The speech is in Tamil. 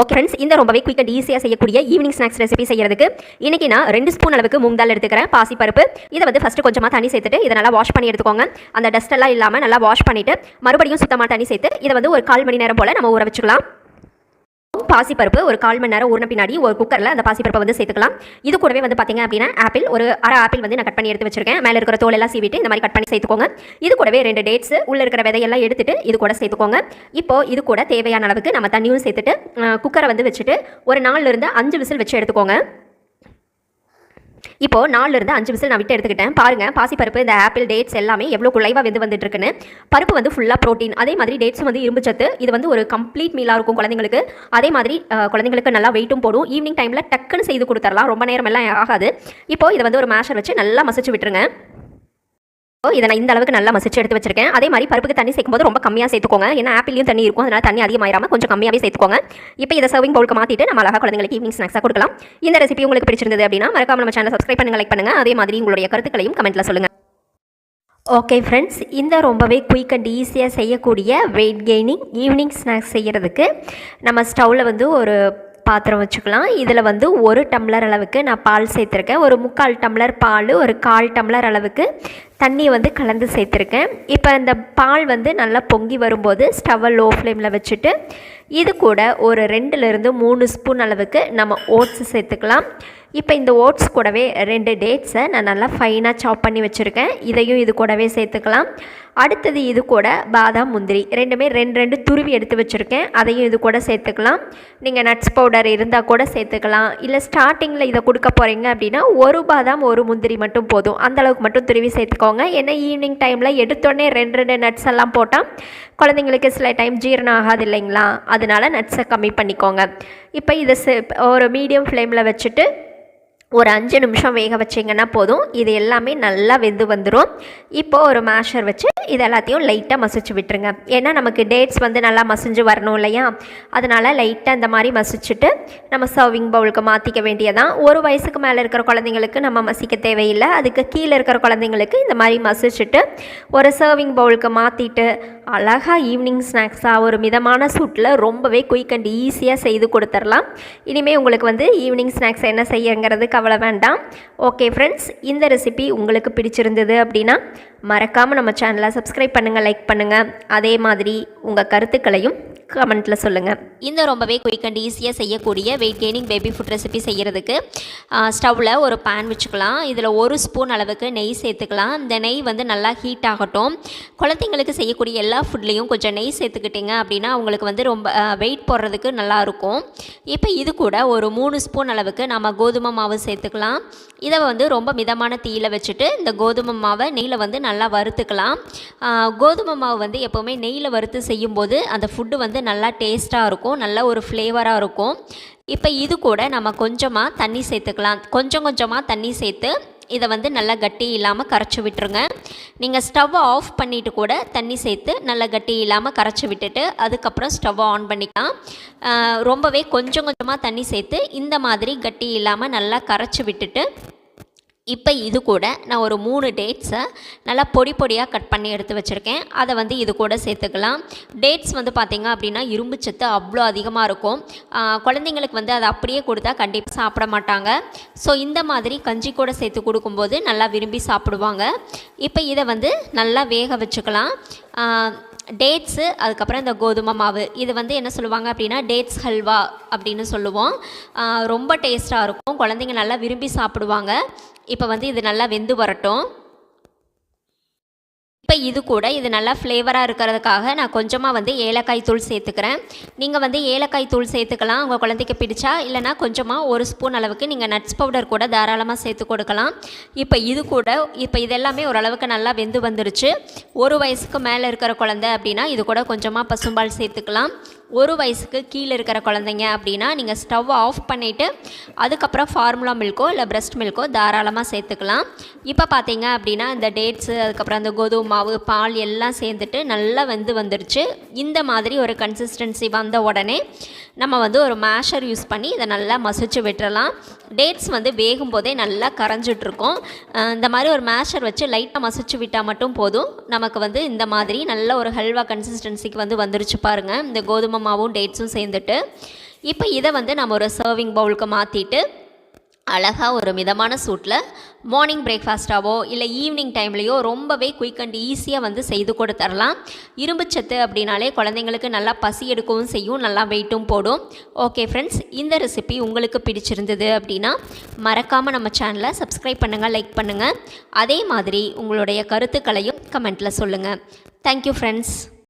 ஓகே ஃப்ரெண்ட்ஸ் இந்த ரொம்பவே குயிக் அண்ட் ஈஸியாக செய்யக்கூடிய ஈவினிங் ஸ்நாக்ஸ் ரெசிபி செய்யறதுக்கு இன்னைக்கு நான் ரெண்டு ஸ்பூன் அளவுக்கு மூங் தால் எடுத்துக்கிறேன் பாசி பருப்பு. இதை வந்து ஃபஸ்ட்டு கொஞ்சமாக தண்ணி சேர்த்துட்டு இதை நல்லா வாஷ் பண்ணி எடுத்துக்கோங்க. அந்த டஸ்ட் எல்லாம் இல்லாமல் நல்லா வாஷ் பண்ணிவிட்டு மறுபடியும் சுத்தமாக தண்ணி சேர்த்து இதை வந்து ஒரு கால் மணி நேரம் போல் நம்ம ஊற வச்சுக்கலாம். பாசிப்பருப்பு ஒரு கால் மணி நேரம் ஊறின பின்னாடி ஒரு குக்கரில் அந்த பாசிப்பருப்பை வந்து சேர்த்துக்கலாம். இது கூடவே வந்து பார்த்தீங்க அப்படின்னா ஆப்பிள் ஒரு அரை ஆப்பிள் வந்து நான் கட் பண்ணி எடுத்து வச்சிருக்கேன். மேலே இருக்கிற தோல் எல்லாம் சீவிட்டு இந்த மாதிரி கட் பண்ணி சேர்த்துக்கோங்க. இது கூடவே ரெண்டு டேட்ஸ் உள்ளே இருக்கிற விதையெல்லாம் எடுத்துட்டு இது கூட சேர்த்துக்கோங்க. இப்போ இது கூட தேவையான அளவுக்கு நம்ம தண்ணியும் சேர்த்துட்டு குக்கரை வந்து வச்சுட்டு ஒரு நாளில் இருந்து அஞ்சு விசில் வச்சு எடுத்துக்கோங்க. இப்போ நாலுல இருந்து அஞ்சு விசில் நான் விட்டு எடுத்துக்கிட்டேன். பாருங்க பாசிப்பருப்பு இந்த ஆப்பிள் டேட்ஸ் எல்லாமே எவ்வளோ குலைவாக வெந்து வந்துட்டு இருக்குன்னு பருப்பு வந்து ஃபுல்லாக ப்ரோட்டீன் அதே மாதிரி டேட்ஸும் வந்து இரும்பு சத்து. இது வந்து ஒரு கம்ப்ளீட் மீலாக இருக்கும் குழந்தைங்களுக்கு. அதே மாதிரி குழந்தைங்களுக்கு நல்லா வெயிட்டும் போடும். ஈவினிங் டைமில் டக்குன்னு செய்து கொடுத்துடலாம் ரொம்ப நேரம் எல்லாம் ஆகாது. இப்போ இதை வந்து ஒரு மேஷர் வச்சு நல்லா மசிச்சு விட்டுருங்க. இதை நான் இந்த அளவுக்கு நல்லா மசிச்சு எடுத்து வச்சிருக்கேன். அதே மாதிரி பருப்புக்கு தண்ணி சேர்க்கும்போது ரொம்ப கம்மியாக சேர்த்துக்கோங்க. ஏன்னா ஆப்பிளையும் தண்ணி இருக்கும். அதனால் தண்ணி அதிகமாயிராமல் கொஞ்சம் கம்மியாகவே சேர்த்துக்கோங்க. இப்போ இதை சர்விங் பவுலுக்கு மாற்றிட்டு நம்ம அழகாக குழந்தைங்களுக்கு ஈவினிங் ஸ்நாக்ஸாக கொடுக்கலாம். இந்த ரெசிபி உங்களுக்கு பிடிச்சிருந்தது அப்படின்னா மறக்காம நம்ம சேனல் சப்ஸ்கிரைப் பண்ணுங்க லைக் பண்ணுங்கள் அதே மாதிரி உங்களுடைய கருத்துக்களையும் கமெண்ட்டில் சொல்லுங்கள் ஓகே ஃப்ரெண்ட்ஸ் இந்த ரொம்பவே குயிக் அண்ட் ஈஸியாக செய்யக்கூடிய வெயிட் கெய்னிங் ஈவினிங் ஸ்நாக்ஸ் செய்கிறதுக்கு நம்ம ஸ்டவ்வில் வந்து ஒரு பாத்திரம் வச்சுக்கலாம். இதில் வந்து ஒரு டம்ளர் அளவுக்கு நான் பால் சேர்த்துருக்கேன். ஒரு முக்கால் டம்ளர் பால் ஒரு கால் டம்ளர் அளவுக்கு தண்ணி வந்து கலந்து சேர்த்துருக்கேன். இப்போ இந்த பால் வந்து நல்லா பொங்கி வரும்போது ஸ்டவ்வை லோ ஃப்ளேமில் வச்சுட்டு இது கூட ஒரு ரெண்டுலேருந்து மூணு ஸ்பூன் அளவுக்கு நம்ம ஓட்ஸ் சேர்த்துக்கலாம். இப்போ இந்த ஓட்ஸ் கூடவே ரெண்டு டேட்ஸை நான் நல்லா ஃபைனாக சாப் பண்ணி வச்சுருக்கேன். இதையும் இது கூடவே சேர்த்துக்கலாம். அடுத்தது இது கூட பாதாம் முந்திரி. ரெண்டுமே ரெண்டு ரெண்டு துருவி எடுத்து வச்சுருக்கேன். அதையும் இது கூட சேர்த்துக்கலாம். நீங்கள் நட்ஸ் பவுடர் இருந்தால் கூட சேர்த்துக்கலாம். இல்லை ஸ்டார்டிங்கில் இதை கொடுக்க போகிறீங்க அப்படின்னா ஒரு பாதாம் ஒரு முந்திரி மட்டும் போதும். அந்தளவுக்கு மட்டும் துருவி சேர்த்துக்கோங்க. ஏன்னா ஈவினிங் டைமில் எடுத்தோடனே ரெண்டு ரெண்டு நட்ஸ் எல்லாம் போட்டால் குழந்தைங்களுக்கு சில டைம் ஜீரணம் ஆகாது இல்லைங்களா? அதனால நட்ஸை கம்மி பண்ணிக்கோங்க. இப்போ இதை ஒரு மீடியம் ஃப்ளேமில் வச்சுட்டு ஒரு அஞ்சு நிமிஷம் வேக வச்சிங்கன்னா போதும். இது எல்லாமே நல்லா வெந்து வந்துடும் இப்போது ஒரு மேஷர் வச்சு இது எல்லாத்தையும் லைட்டாக மசிச்சு விட்டுருங்க. ஏன்னா நமக்கு டேட்ஸ் வந்து நல்லா மசிஞ்சு வரணும் இல்லையா? அதனால் லைட்டாக இந்த மாதிரி மசிச்சுட்டு நம்ம சர்விங் பவுலுக்கு மாற்றிக்க வேண்டியதான் ஒரு வயசுக்கு மேலே இருக்கிற குழந்தைங்களுக்கு நம்ம மசிக்க தேவையில்லை. அதுக்கு கீழே இருக்கிற குழந்தைங்களுக்கு இந்த மாதிரி மசிச்சுட்டு ஒரு சர்விங் பவுலுக்கு மாற்றிட்டு அழகாக ஈவினிங் ஸ்நாக்ஸாக ஒரு மிதமான சூட்டில் ரொம்பவே குயிக் அண்ட் ஈஸியாக செய்து கொடுத்துடலாம். இனிமேல் உங்களுக்கு வந்து ஈவினிங் ஸ்நாக்ஸ் என்ன செய்யங்கிறது கவலை வேண்டாம். ஓகே ஃப்ரெண்ட்ஸ் இந்த ரெசிபி உங்களுக்கு பிடிச்சிருந்தது அப்படின்னா மறக்காமல் நம்ம சேனலை சப்ஸ்கிரைப் பண்ணுங்கள் லைக் பண்ணுங்கள் அதே மாதிரி உங்கள் கருத்துக்களையும் கமெண்ட்டில் சொல்லுங்கள் இந்த ரொம்பவே குயிக் அண்ட் ஈஸியாக செய்யக்கூடிய weight gaining baby food recipe செய்கிறதுக்கு ஸ்டவ்வில் ஒரு பேன் வச்சுக்கலாம். இதில் ஒரு ஸ்பூன் அளவுக்கு நெய் சேர்த்துக்கலாம். இந்த நெய் வந்து நல்லா ஹீட் ஆகட்டும். குழந்தைங்களுக்கு செய்யக்கூடிய எல்லா ஃபுட்லேயும் கொஞ்சம் நெய் சேர்த்துக்கிட்டிங்க அப்படின்னா அவங்களுக்கு வந்து ரொம்ப வெயிட் போடுறதுக்கு நல்லா இருக்கும். இப்போ இது கூட ஒரு மூணு ஸ்பூன் அளவுக்கு நம்ம கோதுமை மாவு சேர்த்துக்கலாம். இதை வந்து ரொம்ப மிதமான தீயில் வச்சுட்டு இந்த கோதுமை மாவை நெய்யில் வந்து நல்லா நல்லா வறுத்துக்கலாம். கோதுமை மாவு வந்து எப்போவுமே நெய்யில் வறுத்து செய்யும்போது அந்த ஃபுட்டு வந்து நல்லா டேஸ்ட்டாக இருக்கும் நல்ல ஒரு ஃப்ளேவராக இருக்கும். இப்போ இது கூட நம்ம கொஞ்சமாக தண்ணி சேர்த்துக்கலாம். கொஞ்சம் கொஞ்சமாக தண்ணி சேர்த்து இதை வந்து நல்லா கட்டி இல்லாமல் கரைச்சி விட்டுருங்க. நீங்கள் ஸ்டவ்வை ஆஃப் பண்ணிவிட்டு கூட தண்ணி சேர்த்து நல்லா கட்டி இல்லாமல் கரைச்சி விட்டுட்டு அதுக்கப்புறம் ஸ்டவ்வை ஆன் பண்ணிக்கலாம். ரொம்பவே கொஞ்சம் கொஞ்சமாக தண்ணி சேர்த்து இந்த மாதிரி கட்டி இல்லாமல் நல்லா கரைச்சி விட்டுட்டு இப்போ இது கூட நான் ஒரு மூணு டேட்ஸை நல்லா பொடி பொடியாக கட் பண்ணி எடுத்து வச்சுருக்கேன். அதை வந்து இது கூட சேர்த்துக்கலாம். டேட்ஸ் வந்து பார்த்திங்க அப்படின்னா இரும்பு சத்து அவ்வளோ அதிகமாக இருக்கும். குழந்தைங்களுக்கு வந்து அதை அப்படியே கொடுத்தா கண்டிப்பாக சாப்பிட மாட்டாங்க. ஸோ இந்த மாதிரி கஞ்சி கூட சேர்த்து கொடுக்கும்போது நல்லா விரும்பி சாப்பிடுவாங்க. இப்போ இதை வந்து நல்லா வேக வச்சுக்கலாம். டேட்ஸு அதுக்கப்புறம் இந்த கோதுமை மாவு. இது வந்து என்ன சொல்லுவாங்க அப்படின்னா டேட்ஸ் ஹல்வா அப்படின்னு சொல்லுவோம். ரொம்ப டேஸ்ட்டாக இருக்கும். குழந்தைங்க நல்லா விரும்பி சாப்பிடுவாங்க. இப்போ வந்து இது நல்லா வெந்து வரட்டும். இப்போ இது கூட இது நல்லா ஃப்ளேவராக இருக்கிறதுக்காக நான் கொஞ்சமாக வந்து ஏலக்காய் தூள் சேர்த்துக்கிறேன். நீங்கள் வந்து ஏலக்காய் தூள் சேர்த்துக்கலாம். உங்கள் குழந்தைக்கு பிடிச்சா இல்லைனா கொஞ்சமாக ஒரு ஸ்பூன் அளவுக்கு நீங்கள் நட்ஸ் பவுடர் கூட தாராளமாக சேர்த்து கொடுக்கலாம். இப்போ இது கூட இப்போ இதெல்லாமே ஓரளவுக்கு நல்லா வெந்து வந்துருச்சு. ஒரு வயசுக்கு மேலே இருக்கிற குழந்தை அப்படின்னா இது கூட கொஞ்சமாக பசும்பால் சேர்த்துக்கலாம். ஒரு வயசுக்கு கீழே இருக்கிற குழந்தைங்க அப்படின்னா நீங்கள் ஸ்டவ் ஆஃப் பண்ணிவிட்டு அதுக்கப்புறம் ஃபார்முலா மில்க்கோ இல்லை பிரஸ்ட் மில்க்கோ தாராளமாக சேர்த்துக்கலாம். இப்போ பார்த்தீங்க அப்படின்னா இந்த டேட்ஸு அதுக்கப்புறம் அந்த கோதுமை மாவு பால் எல்லாம் சேர்ந்துட்டு நல்லா வந்து வந்துருச்சு. இந்த மாதிரி ஒரு கன்சிஸ்டன்சி வந்த உடனே நம்ம வந்து ஒரு மேஷர் யூஸ் பண்ணி இதை நல்லா மசிச்சு விட்டுறலாம். டேட்ஸ் வந்து வேகும் போதே நல்லா கரைஞ்சிட்ருக்கோம். இந்த மாதிரி ஒரு மேஷர் வச்சு லைட்டாக மசிச்சு விட்டால் மட்டும் போதும். நமக்கு வந்து இந்த மாதிரி நல்ல ஒரு ஹல்வா கன்சிஸ்டன்சிக்கு வந்து வந்துருச்சு பாருங்கள் இந்த கோதுமை குங்குமாவும் டேட்ஸும் சேர்ந்துட்டு இப்போ இதை வந்து நம்ம ஒரு சர்விங் பவுலுக்கு மாற்றிட்டு அழகாக ஒரு மிதமான சூட்டில் மார்னிங் பிரேக்ஃபாஸ்ட்டாவோ இல்லை ஈவினிங் டைம்லேயோ ரொம்பவே குயிக் அண்ட் ஈஸியாக வந்து செய்து கொடுத்துர்லாம் இரும்புச்சத்து அப்படின்னாலே குழந்தைங்களுக்கு நல்லா பசி எடுக்கவும் செய்யும் நல்லா வெயிட்டும் போடும். ஓகே ஃப்ரெண்ட்ஸ் இந்த ரெசிபி உங்களுக்கு பிடிச்சிருந்தது அப்படின்னா மறக்காமல் நம்ம சேனலை சப்ஸ்கிரைப் பண்ணுங்கள் லைக் பண்ணுங்கள் அதே மாதிரி உங்களுடைய கருத்துக்களையும் கமெண்ட்டில் சொல்லுங்கள் தேங்க்யூ ஃப்ரெண்ட்ஸ்